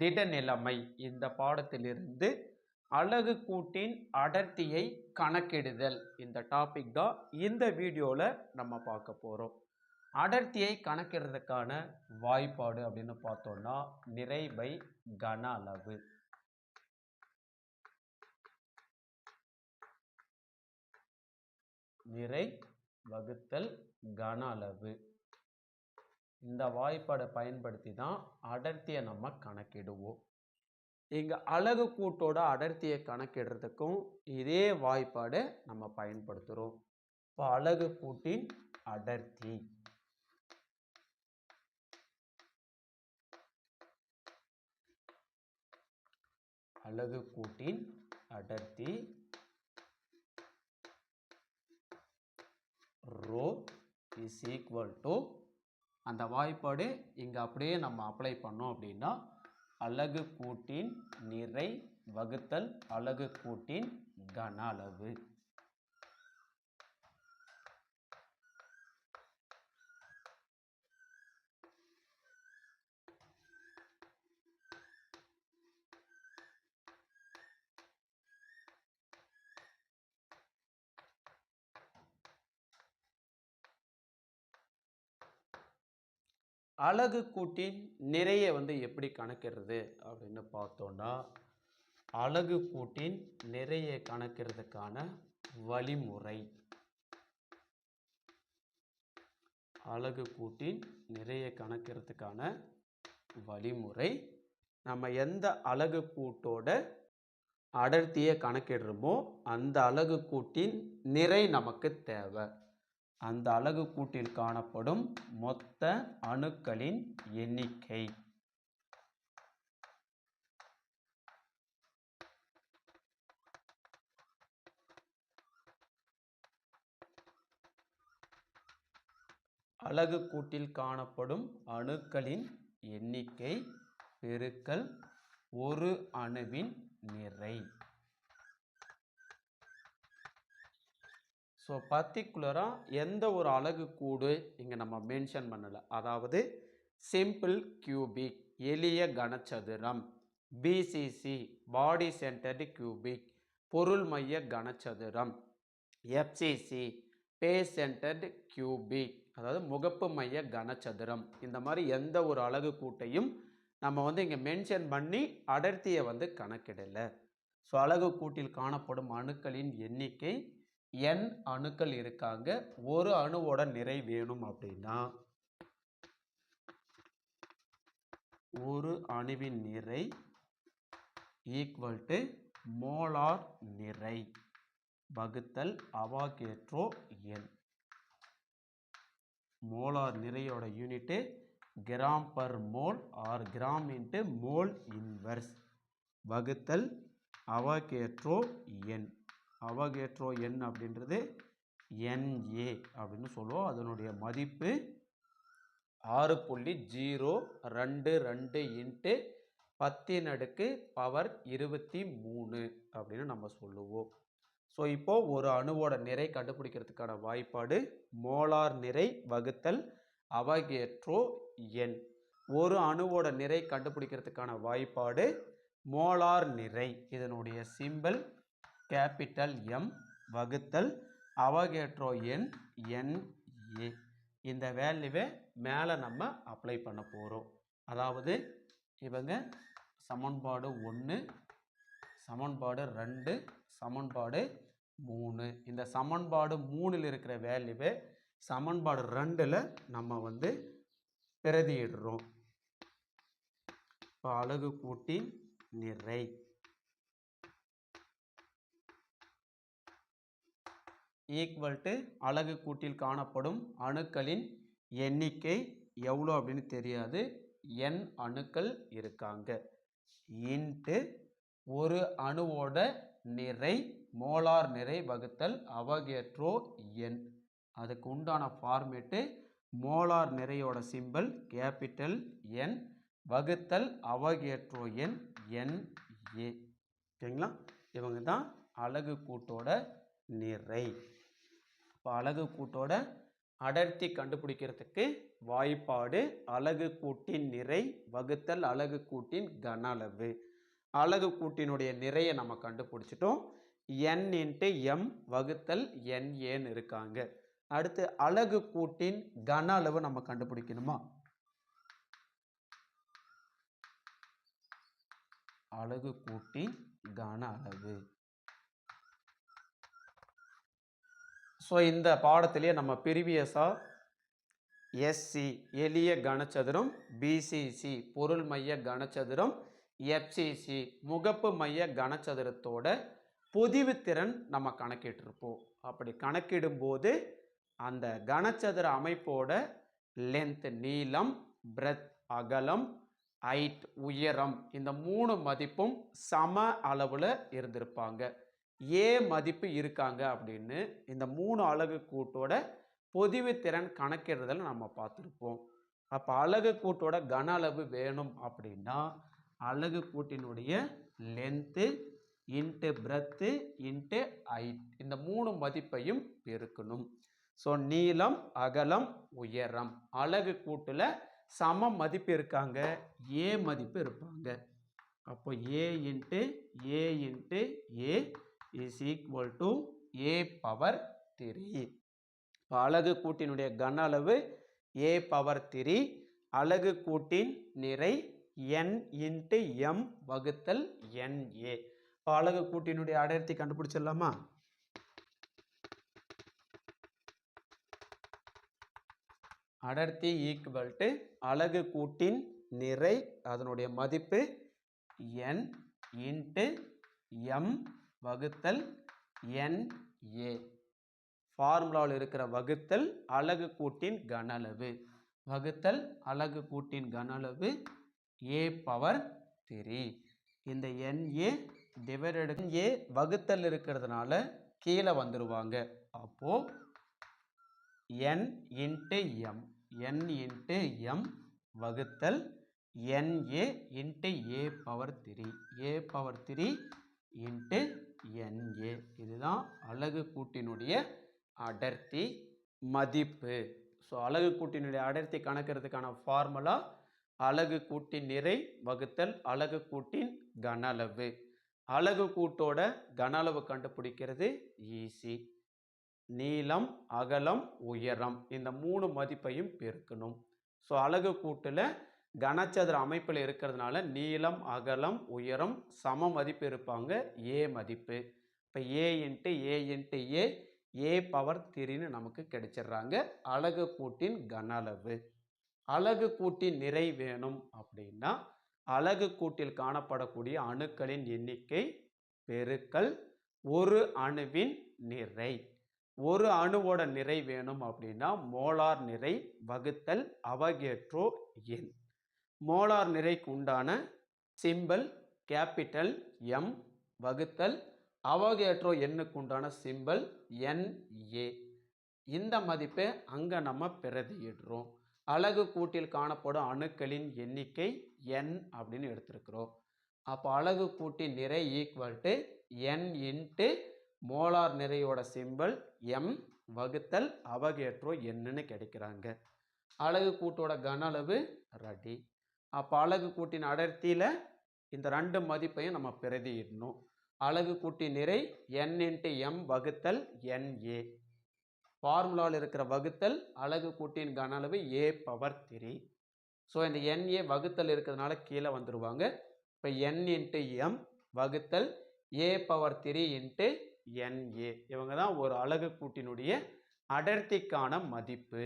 திடநிலைமை. இந்த பாடத்திலிருந்து அழகு கூட்டின் அடர்த்தியை கணக்கிடுதல். இந்த டாபிக் தான் இந்த வீடியோவில் நம்ம பார்க்க போகிறோம் அடர்த்தியை கணக்கிடுறதுக்கான வாய்ப்பாடு அப்படின்னு பார்த்தோம்னா நிறைவை கன அளவு. நிறை வகுத்தல் கன அளவு. இந்த வாய்ப்பாடை பயன்படுத்தி தான் அடர்த்தியை நம்ம கணக்கிடுவோம். இங்கே அழகு கூட்டோட அடர்த்தியை கணக்கிடுறதுக்கும் இதே வாய்ப்பாடை நம்ம பயன்படுத்துகிறோம் இப்போ அலகு கூட்டின் அடர்த்தி. அலகு கூட்டின் அடர்த்தி ரோ இஸ் ஈக்குவல் டு அந்த வாய்ப்பாடு இங்கே அப்படியே நம்ம அப்ளை பண்ணோம் அப்படின்னா அலகு கூட்டின் நிறை வகுத்தல் அலகு கூட்டின் கன அளவு. அலகு கூட்டின் நிறைய வந்து எப்படி கணக்கிடுறது அப்படின்னு பார்த்தோன்னா அலகு கூட்டின் நிறைய கணக்கிறதுக்கான வழிமுறை. அலகு கூட்டின் நிறைய கணக்கிறதுக்கான வழிமுறை. நம்ம எந்த அழகு கூட்டோட அடர்த்தியை கணக்கிடுறோமோ அந்த அலகு கூட்டின் நிறை நமக்கு தேவை. அந்த அலகு கூட்டில் காணப்படும் மொத்த அணுக்களின் எண்ணிக்கை. அலகு கூட்டில் காணப்படும் அணுக்களின் எண்ணிக்கை பெருக்கல் ஒரு அணுவின் நிறை. ஸோ பர்டிகுலராக எந்த ஒரு அலகு கூடு இங்கே நம்ம மென்ஷன் பண்ணலை. அதாவது சிம்பிள் கியூபிக் எளிய கனச்சதுரம் பிசிசி பாடி சென்டர்டு கியூபிக் பொருள் மைய கனச்சதுரம் எஃப்சிசி பே சென்டர்டு கியூபிக் அதாவது முகப்பு மைய கனச்சதுரம். இந்த மாதிரி எந்த ஒரு அழகு கூட்டையும் நம்ம வந்து இங்கே மென்ஷன் பண்ணி அடர்த்தியை வந்து கணக்கிடலை. ஸோ அலகு கூட்டில் காணப்படும் அணுக்களின் எண்ணிக்கை என் அணுக்கள் இருக்காங்க. ஒரு அணுவோட நிறை வேணும் அப்படின்னா ஒரு அணுவின் நிறை ஈக்குவல் டு மோலார் நிறை வகுத்தல் அவாகேட்ரோ எண். Molar நிறையோட unit gram per mole or gram into mole inverse வகுத்தல் அவாகேட்ரோ எண். அவகேட்ரோ எண் அப்படின்றது என்ஏ அப்படின்னு சொல்லுவோம். அதனுடைய மதிப்பு ஆறு புள்ளி ஜீரோ ரெண்டு ரெண்டு இன்ட்டு பத்தின் அடுக்கு பவர் இருபத்தி மூணு அப்படின்னு நம்ம சொல்லுவோம். ஸோ இப்போது ஒரு அணுவோட நிறை கண்டுபிடிக்கிறதுக்கான வாய்ப்பாடு மோலார் நிறை வகுத்தல் அவகேட்ரோ எண் ஒரு அணுவோட நிறை கண்டுபிடிக்கிறதுக்கான வாய்ப்பாடு மோலார் நிறை. இதனுடைய சிம்பல் கேபிட்டல் எம் வகுத்தல் அவகேட்ரோ எண் என்ஏ இந்த வேல்யூவே மேலே நம்ம அப்ளை பண்ண போகிறோம் அதாவது இவங்க சமன்பாடு ஒன்று சமன்பாடு ரெண்டு சமன்பாடு மூணு. இந்த சமன்பாடு மூணில் இருக்கிற வேல்யூவை சமன்பாடு ரெண்டில் நம்ம வந்து பிரதியிடுறோம். இப்போ அழகு கூட்டி நிறை. ஈக்குவல் டு அலகு கூட்டில் காணப்படும் அணுக்களின் எண்ணிக்கை எவ்வளோ அப்படின்னு தெரியாது. n அணுக்கள் இருக்காங்க. இன்ட்டு ஒரு அணுவோட நிறை மோலார் நிறை வகுத்தல் அவகேட்ரோ எண் அதுக்கு உண்டான ஃபார்மேட்டு மோலார் நிறையோட சிம்பல் கேபிட்டல் என் வகுத்தல் அவகேட்ரோ எண் ஏ ஓகேங்களா இவங்க தான் அழகு கூட்டோட நிறை. இப்போ அலகு கூட்டோட அடர்த்தி கண்டுபிடிக்கிறதுக்கு வாய்ப்பாடு அலகு கூட்டின் நிறை வகுத்தல் அலகு கூட்டின் கன அளவு. அலகு கூட்டினுடைய நிறையை நம்ம கண்டுபிடிச்சிட்டோம். என் இன்ட்டு எம் வகுத்தல் என் ஏன்னு இருக்காங்க. அடுத்து அலகு கூட்டின் கன அளவு நம்ம கண்டுபிடிக்கணுமா? அலகு கூட்டின் கன அளவு. ஸோ இந்த பாடத்திலேயே நம்ம ப்ரீவியஸாக எஸ்சி எளிய கனச்சதுரம் பிசிசி பொருள் மைய கனச்சதுரம் எஃப்சிசி முகப்பு மைய கனச்சதுரத்தோட பொதிவுத்திறன் நம்ம கணக்கிட்டிருப்போம். அப்படி கணக்கிடும்போது அந்த கனச்சதுர அமைப்போட லென்த் நீளம் பிரெத் அகலம் ஹைட் உயரம் இந்த மூணு மதிப்பும் சம அளவில் இருந்திருப்பாங்க. ஏ மதிப்பு இருக்காங்க அப்படின்னு இந்த மூணு அழகு கூட்டோட பொதிவுத்திறன் கணக்கிடுறதில் நம்ம பார்த்துருப்போம். அப்போ அழகு கூட்டோட கன அளவு வேணும் அப்படின்னா அலகு கூட்டினுடைய length into breadth into height இந்த மூணு மதிப்பையும் பெருக்கணும். ஸோ நீளம் அகலம் உயரம். அலகு கூட்டில் சம மதிப்பு இருக்காங்க. ஏ மதிப்பு இருப்பாங்க. அப்போ A into A into A is equal to A power three இப்போ அலகு கூட்டினுடைய கன அளவு ஏ பவர் த்ரீ அலகு கூட்டின் நிறை என் இன்ட்டு எம் வகுத்தல் என் ஏ இப்போ அலகு கூட்டினுடைய அடர்த்தி கண்டுபிடிச்சிடலாமா? அடர்த்தி ஈக்குவல் டு அலகு கூட்டின் நிறை அதனுடைய மதிப்பு என் இன்ட்டு எம் வகுத்தல் என் ஏ. ஃபார்முலாவில் இருக்கிற வகுத்தல் அலகு கூட்டின் கன அளவு வகுத்தல் அலகு கூட்டின் கன அளவு ஏ பவர் த்ரீ இந்த என்ஏ டிவைடட் ஏ வகுத்தல் இருக்கிறதுனால கீழே வந்துடுவாங்க அப்போது N into M N into M வகுத்தல் NA into A power three A power three into NA இதுதான் அலகு கூட்டினுடைய அடர்த்தி மதிப்பு. ஸோ அலகு கூட்டினுடைய அடர்த்தி கணக்கிறதுக்கான ஃபார்முலா அலகு கூட்டின் நிறை வகுத்தல் அலகு கூட்டின் கன அளவு அலகு கூட்டோட கன அளவு கண்டுபிடிக்கிறது ஈஸி நீளம் அகலம் உயரம். இந்த மூணு மதிப்பையும் பெருக்கணும். ஸோ அலகு கூட்டில் கனச்சதுர அமைப்பில் இருக்கிறதுனால நீளம் அகலம் உயரம் சம மதிப்பு இருப்பாங்க. ஏ மதிப்பு. இப்போ A into A into A A power திரின்னு நமக்கு கிடைச்சிடுறாங்க. அலகு கூட்டின் கன அளவு. அலகு கூட்டின் நிறை வேணும் அப்படின்னா அலகு கூட்டில் காணப்படக்கூடிய அணுக்களின் எண்ணிக்கை பெருக்கல் ஒரு அணுவின் நிறை. ஒரு அணுவோட நிறை வேணும் அப்படின்னா மோலார் நிறை வகுத்தல் அவகேட்ரோ எண். மோலார் நிறைக்கு உண்டான சிம்பல் கேபிட்டல் எம் வகுத்தல் அவகேட்ரோ எண்ணுக்கு உண்டான சிம்பல் என்ஏ இந்த மதிப்பை அங்கே நம்ம பிரதியிடுறோம். அலகு கூட்டில் காணப்படும் அணுக்களின் எண்ணிக்கை என் அப்படின்னு எடுத்திருக்கிறோம். அப்போ அலகு கூட்டி நிறை equal to N into molar நிறையோட symbol M வகுத்தல் அவகேட்ரோ என்னன்னு கிடைக்கிறாங்க. அலகு கூட்டோட கன அளவு ரெடி அப்போ அழகு கூட்டின் அடர்த்தியில் இந்த ரெண்டு மதிப்பையும் நம்ம பிரதியிடணும். அழகு கூட்டி நிறை என் இன்ட்டு எம் வகுத்தல் என்ஏ ஃபார்முலாவில் இருக்கிற வகுத்தல் அழகு கூட்டின் கன அளவு ஏ பவர் த்ரீ ஸோ இந்த என்ஏ வகுத்தல் இருக்கிறதுனால கீழே வந்துடுவாங்க இப்போ என் இன்ட்டு எம் வகுத்தல் A power three into NA இவங்க தான் ஒரு அழகு கூட்டினுடைய அடர்த்திக்கான மதிப்பு.